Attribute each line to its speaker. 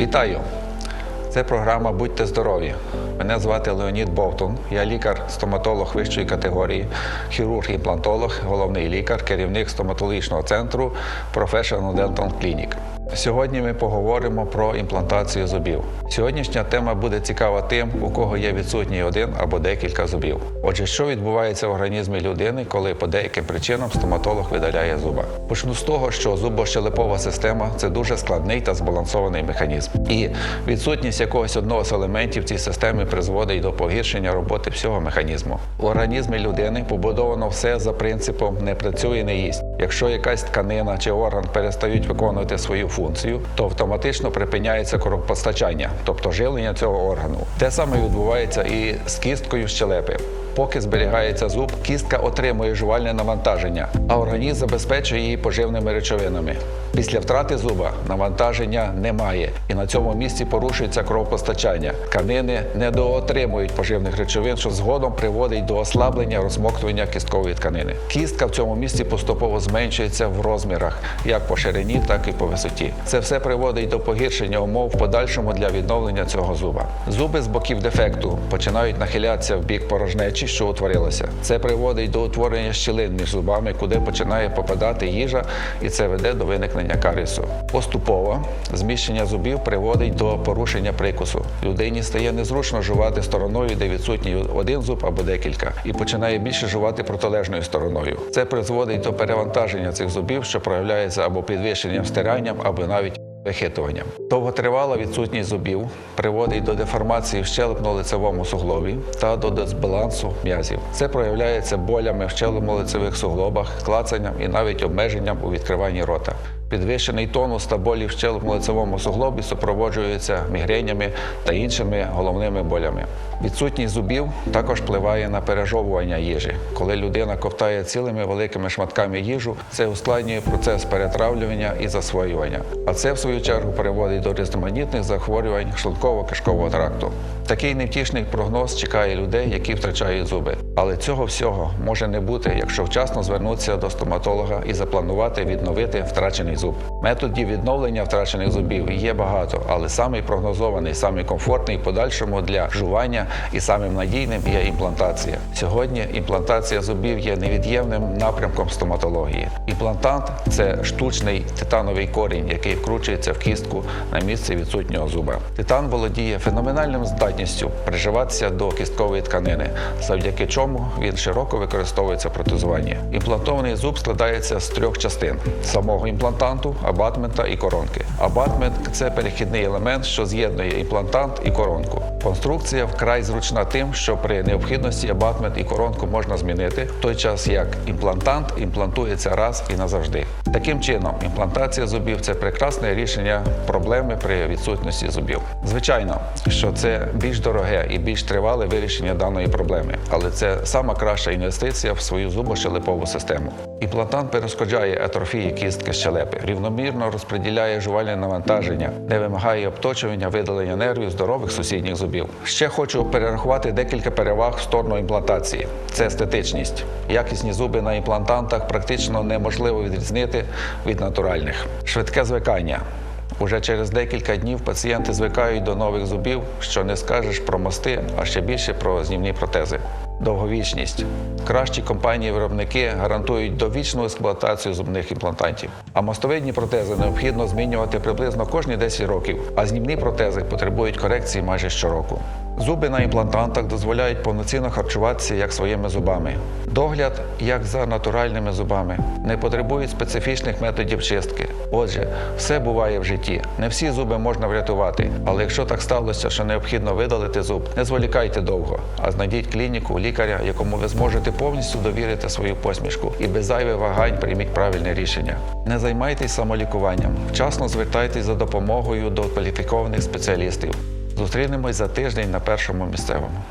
Speaker 1: Вітаю! Це програма Будьте здорові. Мене звати Леонід Бовтун. Я лікар-стоматолог вищої категорії, хірург-імплантолог, головний лікар, керівник стоматологічного центру Professional Dental Clinic. Сьогодні ми поговоримо про імплантацію зубів. Сьогоднішня тема буде цікава тим, у кого є відсутній один або декілька зубів. Отже, що відбувається в організмі людини, коли по деяким причинам стоматолог видаляє зуба? Почну з того, що зубощелепова система це дуже складний та збалансований механізм. І відсутність якогось одного з елементів в цій системі призводить до погіршення роботи всього механізму. В організмі людини побудовано все за принципом не працює, не їсть. Якщо якась тканина чи орган перестають виконувати свою функцію, то автоматично припиняється кровопостачання, тобто живлення цього органу. Те саме відбувається і з кісткою щелепи. Поки зберігається зуб, кістка отримує жувальне навантаження, а організм забезпечує її поживними речовинами. Після втрати зуба навантаження немає, і на цьому місці порушується кровопостачання. Тканини недоотримують поживних речовин, що згодом приводить до ослаблення розмоктування кісткової тканини. Кістка в цьому місці поступово зменшується в розмірах, як по ширині, так і по висоті. Це все приводить до погіршення умов в подальшому для відновлення цього зуба. Зуби з боків дефекту починають нахилятися в бік порожнечі, що утворилася. Це приводить до утворення щілин між зубами, куди починає попадати їжа, і це веде до виникнення карісу. Поступово зміщення зубів приводить до порушення прикусу. Людині стає незручно жувати стороною, де відсутній один зуб або декілька, і починає більше жувати протилежною стороною. Це призводить до перевантаження цих зубів, що проявляється або підвищенням стиранням, або навіть вихитуванням. Довготривала відсутність зубів приводить до деформації в щелепно-лицевому суглобі та до дисбалансу м'язів. Це проявляється болями в щелепно-лицевих суглобах, клацанням і навіть обмеженням у відкриванні рота. Підвищений тонус та болі в щелепно-лицевому суглобі супроводжуються мігренями та іншими головними болями. Відсутність зубів також впливає на пережовування їжі. Коли людина ковтає цілими великими шматками їжу, це ускладнює процес перетравлювання і засвоювання. А це, в свою чергу, приводить до різноманітних захворювань шлунково-кишкового тракту. Такий невтішний прогноз чекає людей, які втрачають зуби. Але цього всього може не бути, якщо вчасно звернутися до стоматолога і запланувати відновити втрачений зуб. Методів відновлення втрачених зубів є багато, але самий прогнозований, самий комфортний в подальшому для жування і самим надійним є імплантація. Сьогодні імплантація зубів є невід'ємним напрямком стоматології. Імплантант це штучний титановий корінь, який вкручується в кістку на місце відсутнього зуба. Титан володіє феноменальним здатністю приживатися до кісткової тканини, завдяки чому він широко використовується в протезуванні. Імплантований зуб складається з трьох частин: самого імплантанту, абатмента і коронки. Абатмент це перехідний елемент, що з'єднує імплантант і коронку. Конструкція вкрай зручна тим, що при необхідності абатмент і коронку можна змінити, в той час як імплантант імплантується раз і назавжди. Таким чином, імплантація зубів це прекрасне рішення проблеми при відсутності зубів. Звичайно, що це більш дороге і більш тривале вирішення даної проблеми, але це сама краща інвестиція в свою зубощелепову систему. Імплантант перешкоджає атрофії кістки щелепи, рівномірно розподіляє жувальне навантаження, не вимагає обточування, видалення нервів здорових сусідніх зубів. Ще хочу перерахувати декілька переваг в сторону імплантації. Це естетичність. Якісні зуби на імплантантах практично неможливо відрізнити від натуральних. Швидке звикання. Уже через декілька днів пацієнти звикають до нових зубів, що не скажеш про мости, а ще більше про знімні протези. Довговічність. Кращі компанії-виробники гарантують довічну експлуатацію зубних імплантантів. А мостовидні протези необхідно змінювати приблизно кожні 10 років, а знімні протези потребують корекції майже щороку. Зуби на імплантантах дозволяють повноцінно харчуватися як своїми зубами. Догляд як за натуральними зубами, не потребують специфічних методів чистки. Отже, все буває в житті. Не всі зуби можна врятувати, але якщо так сталося, що необхідно видалити зуб, не зволікайте довго, а знайдіть клініку, лікаря, якому ви зможете повністю довірити свою посмішку і без зайвих вагань прийміть правильне рішення. Не займайтесь самолікуванням, вчасно звертайтесь за допомогою до кваліфікованих спеціалістів. Зустрінемось за тиждень на першому місцевому.